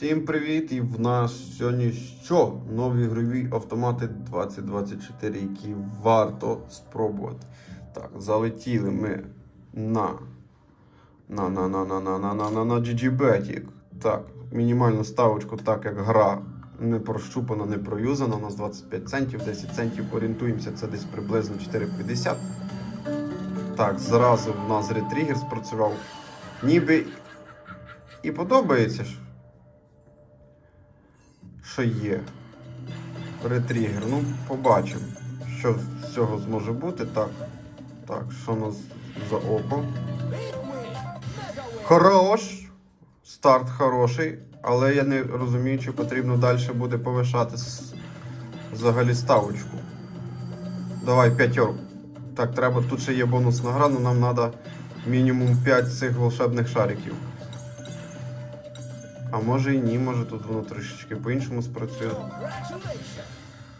Всім привіт! І в нас сьогодні що? Нові ігрові автомати 2024, які варто спробувати. Так, залетіли ми на на на на на на на на на на GGBetic. Так, мінімальну ставочку, так як гра не прощупана, не проюзана. У нас 25 центів, 10 центів орієнтуємося, це десь приблизно 4,50. Так, зразу в нас ретригер спрацював. Ніби і подобається ж. Що є. Ретригер. Ну, побачимо, що з цього зможе бути. Так. Так, що у нас за око? Хорош! Старт хороший, але я не розумію, чи потрібно далі буде повишати взагалі ставочку. Давай п'ятерку. Так, треба, тут ще є бонусна гра, але нам треба мінімум 5 цих волшебних шариків. А може і ні, може тут воно трішечки по-іншому спрацює.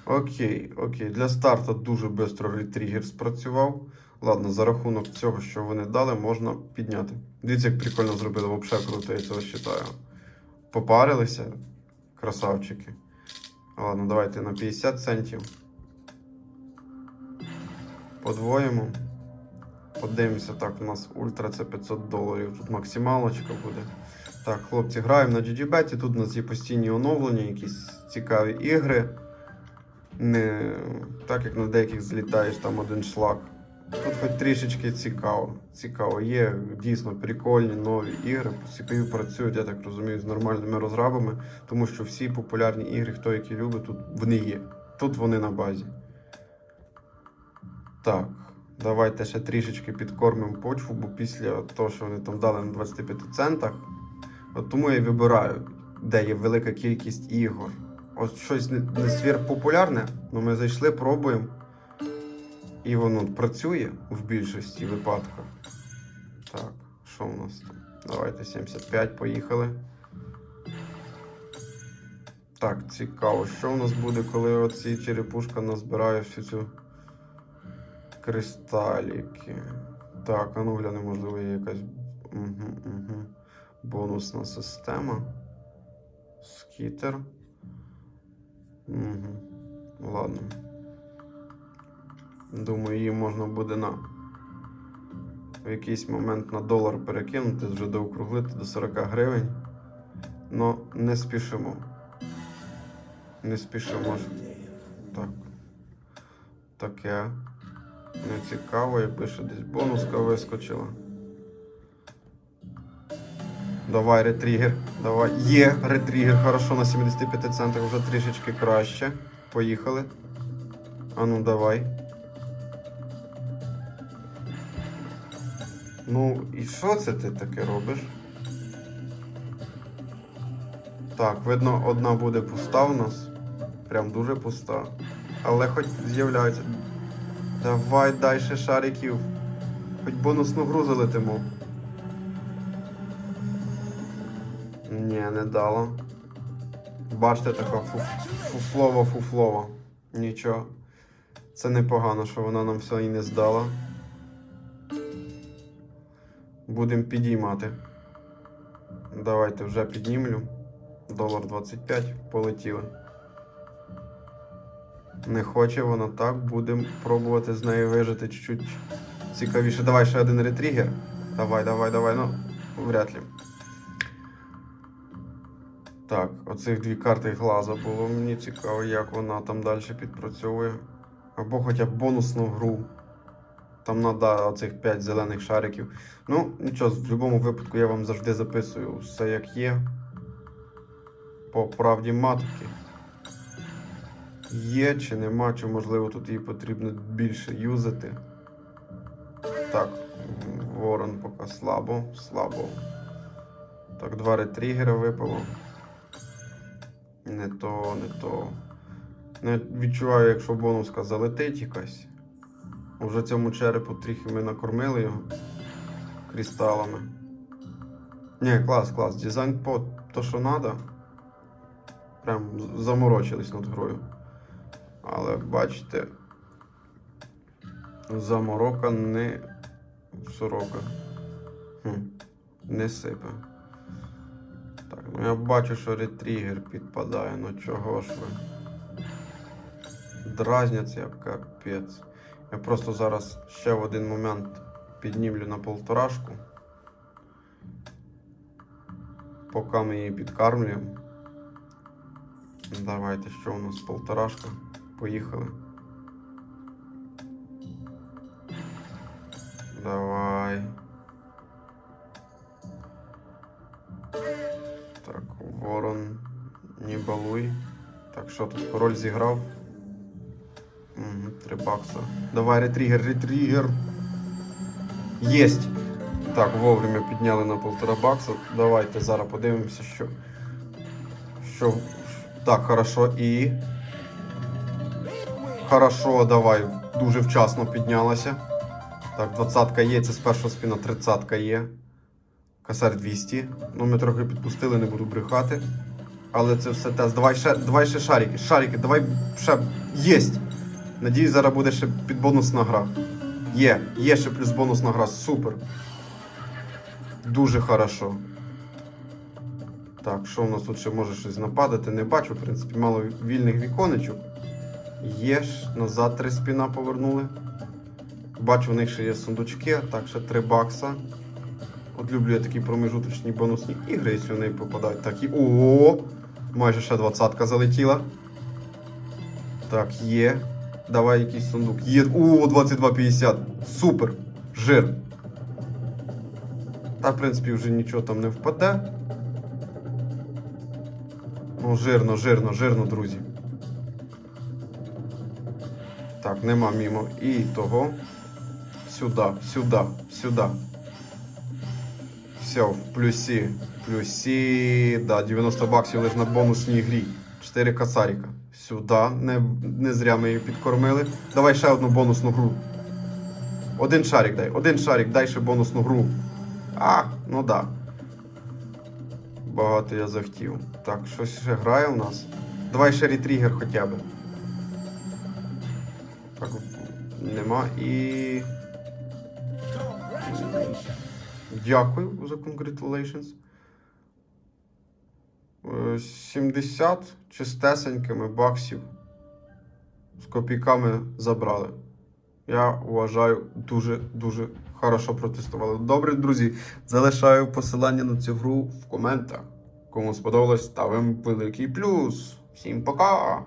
Окей, окей. Для старту дуже швидко ретригер спрацював. Ладно, за рахунок цього, що вони дали, можна підняти. Дивіться, як прикольно зробили, взагалі круто, я цього вважаю. Попарилися, красавчики. Ладно, давайте на 50 центів. Подвоїмо. Подивимося, так, у нас ультра це 500 доларів. Тут максималочка буде. Так, хлопці, граємо на GGBet. Тут у нас є постійні оновлення, якісь цікаві ігри. Не так як на деяких злітаєш там один шлак. Тут хоч трішечки цікаво. Цікаво. Є дійсно прикольні нові ігри, цікаві працюють, я так розумію, з нормальними розрабами, тому що всі популярні ігри, хто які любить, тут вони є. Тут вони на базі. Так, давайте ще трішечки підкормимо почву, бо після того, що вони там дали на 25 центах, тому я вибираю, де є велика кількість ігор. От щось не, не сверхпопулярне, але ми зайшли, пробуємо. І воно працює в більшості випадків. Так, що у нас там? Давайте 75, поїхали. Так, цікаво, що у нас буде, коли оці черепушка назбирає всю цю кристаліки. Так, а ну гляне, можливо, є якась угу, угу. Бонусна система. Скітер. Угу. Ладно. Думаю, її можна буде на в якийсь момент на долар перекинути, вже доокруглити до 40 гривень. Но не спішимо. Не спішимо. Так. Таке. Не цікаво, якби ще десь бонуска вискочила. Давай ретригер. Давай. Є ретригер. Хорошо, на 75 центах вже трішечки краще. Поїхали. А ну давай. Ну, і що це ти таке робиш? Так, видно, одна буде пуста у нас. Прям дуже пуста. Але хоч з'являється. Давай дай шариків. Хоч бонусну гру залетимо. Ні, не дало. Бачите, така фуф- фуфлова фуфлова. Нічого. Це непогано, що вона нам все і не здала. Будемо підіймати. Давайте вже піднімлю. Долар 25, полетіли. Не хоче вона так, будемо пробувати з нею вижити чуть-чуть цікавіше. Давай ще один ретригер. Давай, давай, давай, ну, вряд ли. Так, оцих дві карти глаза було. Мені цікаво, як вона там далі підпрацьовує. Або хоча б бонусну гру. Там треба оцих 5 зелених шариків. Ну, нічого, в будь-якому випадку я вам завжди записую все як є. По правді матки. Є чи нема, чи можливо тут її потрібно більше юзати. Так, ворон поки слабо, слабо. Так, два ретригера випало. Не то, не то. Не відчуваю, якщо бонуска залетить якась. Уже цьому черепу трохи ми накормили його кристалами. Ні, клас, клас. Дизайн по то, що треба. Прям заморочились над грою. Але бачите, заморока не сорока. Хм, не сипе. Так, ну я бачу, що ретригер підпадає, ну чого ж ви? Дразняться як капець. Я просто зараз ще в один момент піднімлю на полторашку. Поки ми її підкармлюємо. Давайте, що у нас полторашка. Поїхали. Давай. Ворон, не балуй. Так, що тут король зіграв? Угу, три бакса. Давай, ретригер, ретригер. Єсть. Так, вовремя підняли на полтора бакса. Давайте зараз подивимося, що. Що. Так, хорошо. І. Хорошо, давай. Дуже вчасно піднялася. Так, двадцятка є, це з першого спіна тридцятка є. Косарь 200. Ну, ми трохи підпустили, не буду брехати. Але це все тест. Давай ще, давай ще шарики. Шарики, давай ще. Єсть! Надіюсь, зараз буде ще підбонусна гра. Є, є ще плюс бонусна гра. Супер. Дуже хорошо. Так, що у нас тут ще може щось нападати? Не бачу, в принципі, мало вільних віконечок. Є ж, назад три спіна повернули. Бачу, у них ще є сундучки, так, ще 3 бакса. От люблю я такі промежуточні бонусні ігри, якщо вони попадають. Так, і. О! Майже ще двадцятка залетіла. Так, є. Давай якийсь сундук. Є. О, 22,50. Супер. Жир. Та, в принципі, вже нічого там не впаде. Ну, жирно, жирно, жирно, друзі. Так, нема мімо. І того. Сюди, сюди, сюди. Все, в плюсі. Плюсі. Да, 90 баксів лише на бонусній грі. 4 косаріка. Сюди. Не, не зря ми її підкормили. Давай ще одну бонусну гру. Один шарик дай. Один шарик, дай ще бонусну гру. А, ну да. Багато я захотів. Так, щось ще грає у нас. Давай ще ретригер хоча б. Так, нема і. Дякую за congratulations. Е, 70 чистесенькими баксів з копійками забрали. Я вважаю, дуже-дуже хорошо протестували. Добре, друзі, залишаю посилання на цю гру в коментах. Кому сподобалось, ставимо великий плюс. Всім пока!